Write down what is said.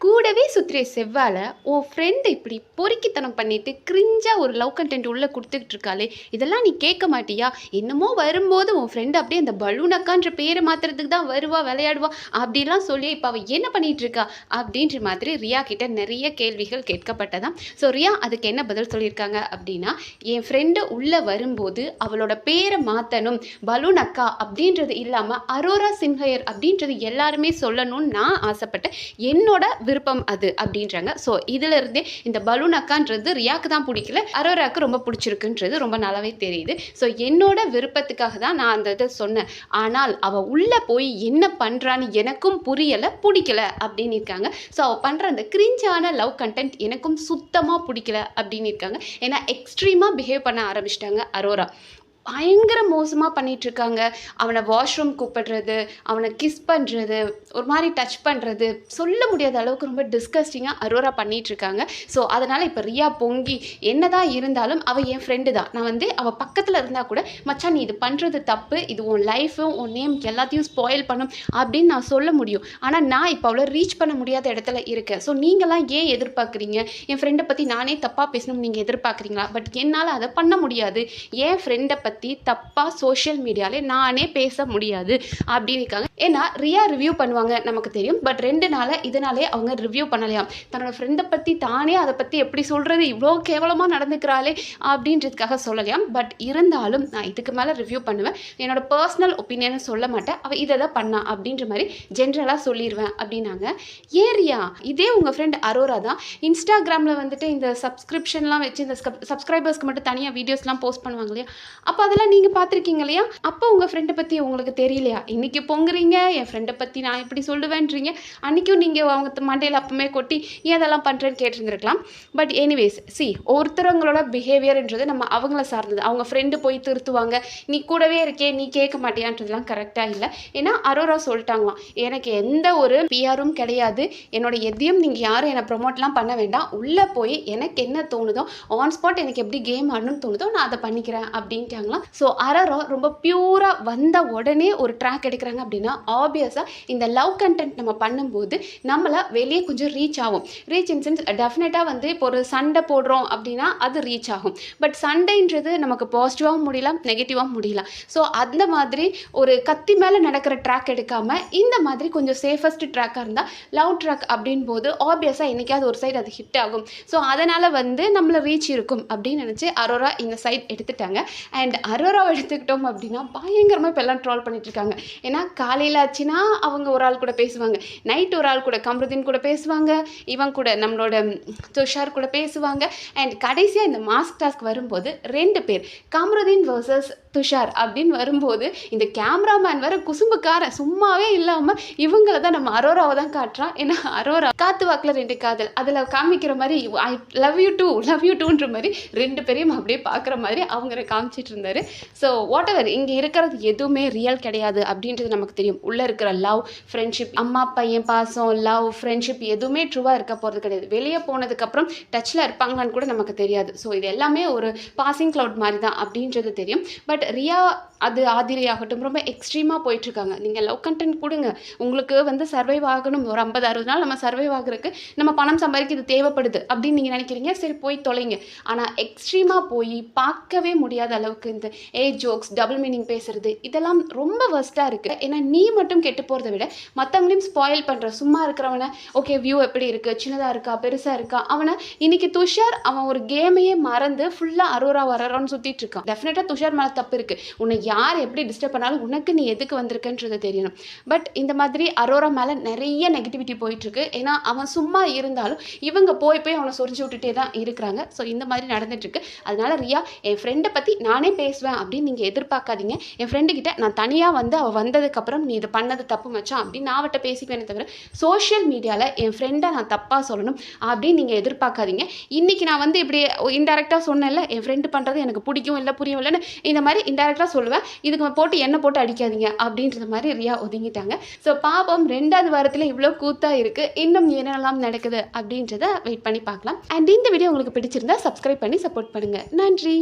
கூடவே சுற்றிய செவ்வாழை உன் ஃப்ரெண்டு இப்படி பொறுக்கித்தனம் பண்ணிட்டு கிரிஞ்சாக ஒரு லவ் கண்டென்ட் உள்ளே கொடுத்துக்கிட்டு இருக்காளே இதெல்லாம் நீ கேட்க மாட்டியா? என்னமோ வரும்போது உன் ஃப்ரெண்டு அப்படியே அந்த பலூனக்கான்ற பேரை மாத்துறதுக்கு தான் வருவா விளையாடுவா அப்படிலாம் சொல்லி இப்போ அவள் என்ன பண்ணிட்டு இருக்கா? அப்படின்ற மாதிரி ரியா கிட்ட நிறைய கேள்விகள் கேட்கப்பட்டதான் ஸோ ரியா அதுக்கு என்ன பதில் சொல்லியிருக்காங்க அப்படின்னா என் ஃப்ரெண்டு உள்ளே வரும்போது அவளோட பேரை மாற்றணும் பலூன் அக்கா அப்படின்றது இல்லாமல் அரோரா சின்ஹயர் அப்படின்றது எல்லாருமே சொல்லணும்னு நான் ஆசைப்பட்டேன் என்னோட விருப்பம் அது அப்படின்றாங்க. ஸோ இதிலிருந்தே இந்த பலூன் அக்கான்றது ரியாக்கு தான் பிடிக்கல அரோராக்கு ரொம்ப பிடிச்சிருக்குன்றது ரொம்ப நல்லாவே தெரியுது. ஸோ என்னோட விருப்பத்துக்காக தான் நான் அந்த இதை சொன்னேன். ஆனால் அவள் உள்ளே போய் என்ன பண்ணுறான்னு எனக்கும் புரியலை பிடிக்கல அப்படின்னு இருக்காங்க. ஸோ அவள் பண்ணுற அந்த கிரிஞ்சான லவ் கண்டென்ட் எனக்கும் சுத்தமாக பிடிக்கல அப்படின்னு இருக்காங்க. ஏன்னா எக்ஸ்ட்ரீமாக பிஹேவ் பண்ண ஆரம்பிச்சிட்டாங்க அரோரா. பயங்கர மோசமாக பண்ணிட்டு இருக்காங்க அவனை வாஷ்ரூம் கூப்பிடுறது அவனை கிஸ் பண்ணுறது ஒரு மாதிரி டச் பண்ணுறது சொல்ல முடியாத அளவுக்கு ரொம்ப டிஸ்கஸ்டிங்காக அரோரா பண்ணிட்டு இருக்காங்க ஸோ அதனால் இப்போ ரியா பொங்கி என்னதான் இருந்தாலும் அவள் என் ஃப்ரெண்டு தான். நான் வந்து அவள் பக்கத்தில் இருந்தால் கூட மச்சான் நீ இது பண்ணுறது தப்பு. இது உன் லைஃபும் உன் நேம் எல்லாத்தையும் ஸ்பாயில் பண்ணும். அப்படின்னு நான் சொல்ல முடியும். ஆனால் நான் இப்போ அவ்வளோ ரீச் பண்ண முடியாத இடத்துல இருக்கேன். ஸோ நீங்களாம் ஏன் எதிர்பார்க்குறீங்க? என் ஃப்ரெண்டை பற்றி நானே தப்பாக பேசணும் நீங்கள் எதிர்பார்க்குறீங்களா? பட் என்னால் அதை பண்ண முடியாது. என் ஃப்ரெண்டை பற்றி பற்றி தப்பாக சோஷியல் மீடியாலே நானே பேச முடியாது அப்படின்னு இருக்காங்க ஏன்னா ரியா ரிவ்யூ பண்ணுவாங்க நமக்கு தெரியும். பட் ரெண்டு நாளாக இதனாலே அவங்க ரிவ்யூ பண்ணலையாம் தன்னோட ஃப்ரெண்டை பற்றி தானே அதை பற்றி எப்படி சொல்கிறது இவ்வளோ கேவலமாக நடந்துக்கிறாளே அப்படின்றதுக்காக சொல்லலையாம் பட் இருந்தாலும் நான் இதுக்கு மேலே ரிவ்யூ பண்ணுவேன். என்னோட பர்சனல் ஒப்பீனியனை சொல்ல மாட்டேன். அவள் இதை தான் பண்ணா அப்படின்ற மாதிரி ஜென்ரலாக சொல்லிடுவேன் அப்படின்னாங்க. ஏரியா இதே உங்கள் ஃப்ரெண்ட் அரோரா தான். இன்ஸ்டாகிராமில் வந்துட்டு இந்த சப்ஸ்கிரிப்ஷன்லாம் வச்சு இந்த சப்ஸ்கிரைபர்ஸ்க்கு மட்டும் தனியாக வீடியோஸ்லாம் போஸ்ட் பண்ணுவாங்க இல்லையா? அப்போ அதெல்லாம் நீங்கள் பார்த்துருக்கீங்க இல்லையா? அப்போ உங்கள் ஃப்ரெண்டை பற்றி உங்களுக்கு தெரியலையா? இன்றைக்கி பொங்குறீங்க என் ஃப்ரெண்டை பற்றி நான் இப்படி சொல்லுவேன்றீங்க. அன்றைக்கும் நீங்கள் அவங்க மண்டையில் அப்பவுமே கொட்டி ஏன் அதெல்லாம் பண்ணுறேன்னு கேட்டுருந்துருக்கலாம். பட் எனிவேஸ் சி ஒருத்தரவங்களோட பிஹேவியர்ன்றது நம்ம அவங்கள சார்ந்தது. அவங்க ஃப்ரெண்டு போய் திருத்துவாங்க. நீ கூடவே இருக்கே நீ கேட்க மாட்டியான்றதுலாம் கரெக்டாக இல்லை. ஏன்னா அரோரா சொல்லிட்டாங்களாம். எனக்கு எந்த ஒரு பிஆரும் கிடையாது. என்னோட எதையும் நீங்கள் யாரும் என்னை ப்ரொமோட்லாம் பண்ண வேண்டாம். உள்ளே போய் எனக்கு என்ன தோணுதோ ஆன் ஸ்பாட் எனக்கு எப்படி கேம் ஆடணும்னு தோணுதோ நான் அதை பண்ணிக்கிறேன் அப்படின்ட்டாங்க. அப்படின்ட்டாங்களாம் ஸோ அரரோ ரொம்ப பியூராக வந்த உடனே ஒரு ட்ராக் எடுக்கிறாங்க அப்படின்னா ஆப்வியஸாக இந்த லவ் கண்டென்ட் நம்ம பண்ணும்போது நம்மளை வெளியே கொஞ்சம் ரீச் ஆகும். ரீச் இன் சென்ஸ் டெஃபினட்டாக வந்து இப்போ ஒரு சண்டை போடுறோம் அப்படின்னா அது ரீச் ஆகும். பட் சண்டைன்றது நமக்கு பாசிட்டிவாகவும் முடியலாம் நெகட்டிவாகவும் முடியலாம். ஸோ அந்த மாதிரி ஒரு கத்தி மேலே நடக்கிற ட்ராக் எடுக்காமல் இந்த மாதிரி கொஞ்சம் சேஃபஸ்ட் ட்ராக்காக இருந்தால் லவ் ட்ராக் அப்படின் போது ஆப்வியஸாக என்னைக்காவது ஒரு சைடு அது ஹிட் ஆகும். ஸோ அதனால் வந்து நம்மளை ரீச் இருக்கும் அப்படின்னு நினச்சி அரோரா இந்த சைட் எடுத்துட்டாங்க. அண்ட் அரோராவை எடுத்துக்கிட்டோம் அப்படின்னா பயங்கரமாக இப்போ எல்லாம் ட்ரால் பண்ணிகிட்ருக்காங்க இருக்காங்க. ஏன்னா காலையில் ஆச்சுன்னா அவங்க ஒரு ஆள் கூட பேசுவாங்க. நைட் ஒரு ஆள் கூட கம்ருதீன் கூட பேசுவாங்க. இவன் கூட நம்மளோட துஷார் கூட பேசுவாங்க. அண்ட் கடைசியாக இந்த மாஸ்க் டாஸ்க் வரும்போது ரெண்டு பேர் கம்ருதீன் வர்சஸ் துஷார் அப்படின்னு வரும்போது இந்த கேமராமேன் வர குசும்புக்காரன். சும்மாவே இல்லாமல் இவங்கள தான் நம்ம அரோராவை தான் காட்டுறான். ஏன்னா அரோரா காத்து வாக்கில் ரெண்டு காதல். அதில் காமிக்கிற மாதிரி I love you too love you டூன்ற மாதிரி ரெண்டு பேரையும் அப்படியே பார்க்குற மாதிரி அவங்க காமிச்சிட்டு இருந்தாரு. ஸோ வாட் எவர் இங்கே இருக்கிறது எதுவுமே ரியல் கிடையாது அப்படின்றது நமக்கு தெரியும். உள்ளே இருக்கிற லவ் ஃப்ரெண்ட்ஷிப் அம்மா பையன் பாசம் லவ் ஃப்ரெண்ட்ஷிப் எதுவுமே ட்ரூவாக இருக்க போகிறது கிடையாது. வெளியே போனதுக்கப்புறம் டச்சில் இருப்பாங்களான்னு கூட நமக்கு தெரியாது. ஸோ இது எல்லாமே ஒரு பாசிங் க்ளவுட் மாதிரி தான் அப்படின்றது தெரியும். பட் ரியா அது ஆதிரியாகட்டும் ரொம்ப எக்ஸ்ட்ரீமாக போயிட்டுருக்காங்க. நீங்கள் லவ் கண்டென்ட் கொடுங்க. உங்களுக்கு வந்து சர்வைவ் ஆகணும். ஒரு ஐம்பது அறுபது நாள் நம்ம சர்வைவ் ஆகுறதுக்கு நம்ம பணம் சம்பாதிக்க இது தேவைப்படுது அப்படின்னு நீங்கள் நினைக்கிறீங்க. சரி போய் தொலைங்க. ஆனால் எக்ஸ்ட்ரீமாக போய் பார்க்கவே முடியாத அளவுக்கு இந்த ஏஜ் ஜோக்ஸ் டபுள் மீனிங் பேசுறது இதெல்லாம் ரொம்ப ஒஸ்ட்டாக இருக்குது ஏன்னா நீ மட்டும் கெட்டு போகிறத விட மற்றவங்களையும் ஸ்பாயில் பண்ணுற சும்மா இருக்கிறவனை ஓகே வியூ எப்படி இருக்குது சின்னதாக இருக்கா? பெருசாக இருக்கா? அவனை இன்னைக்கு துஷார் அவன் ஒரு கேமையே மறந்து ஃபுல்லாக அரோரா வரறான்னு சுற்றிட்டு இருக்கான் டெஃபினட்டாக துஷார் மேலே தப்பு இருக்குது உன்னை யார் எப்படி டிஸ்டர்ப் பண்ணாலும் உனக்கு நீ எதுக்கு வந்திருக்கன்றது தெரியணும். பட் இந்த மாதிரி அரோரா மேலே நிறைய நெகட்டிவிட்டி போயிட்டுருக்கு. ஏன்னா அவன் சும்மா இருந்தாலும் இவங்க போய் போய் அவனை சொரிஞ்சு விட்டுட்டே தான் இருக்கிறாங்க. ஸோ இந்த மாதிரி நடந்துட்டுருக்கு. அதனால ரியா என் ஃப்ரெண்டை பற்றி நானே பேசுவேன் அப்படின்னு நீங்கள் எதிர்பார்க்காதீங்க. என் ஃப்ரெண்டு கிட்ட நான் தனியாக வந்து அவள் வந்ததுக்கப்புறம் நீ இதை பண்ணது தப்பு மச்சான் அப்படின்னு நான் அவட்ட பேசிப்பேனே தவிர சோஷியல் மீடியாவில் என் ஃப்ரெண்டை நான் தப்பாக சொல்லணும் அப்படின்னு நீங்கள் எதிர்பார்க்காதீங்க. இன்றைக்கி நான் வந்து இப்படி இன்டெரக்டாக சொன்னேன்ல என் ஃப்ரெண்டு பண்ணுறது எனக்கு பிடிக்கும் இல்லை புரியும் இல்லைன்னு இந்த மாதிரி இன்டெரக்டாக சொல்லுவேன். இதுக்கு போட்டு எண்ணெய் போட்டு அடிக்காதீங்க அப்படின்றது மாதிரி ரியா ஒதுங்கிட்டாங்க. ஸோ பாப்பம் ரெண்டாவது வாரத்தில் இவ்வளோ கூத்தாக இருக்குது இன்னும் என்னெல்லாம் நடக்குது அப்படின்றத வெயிட் பண்ணி பார்க்கலாம். அண்ட் இந்த வீடியோ உங்களுக்கு பிடிச்சிருந்தா சப்ஸ்கிரைப் பண்ணி சப்போர்ட் பண்ணுங்கள் நன்றி!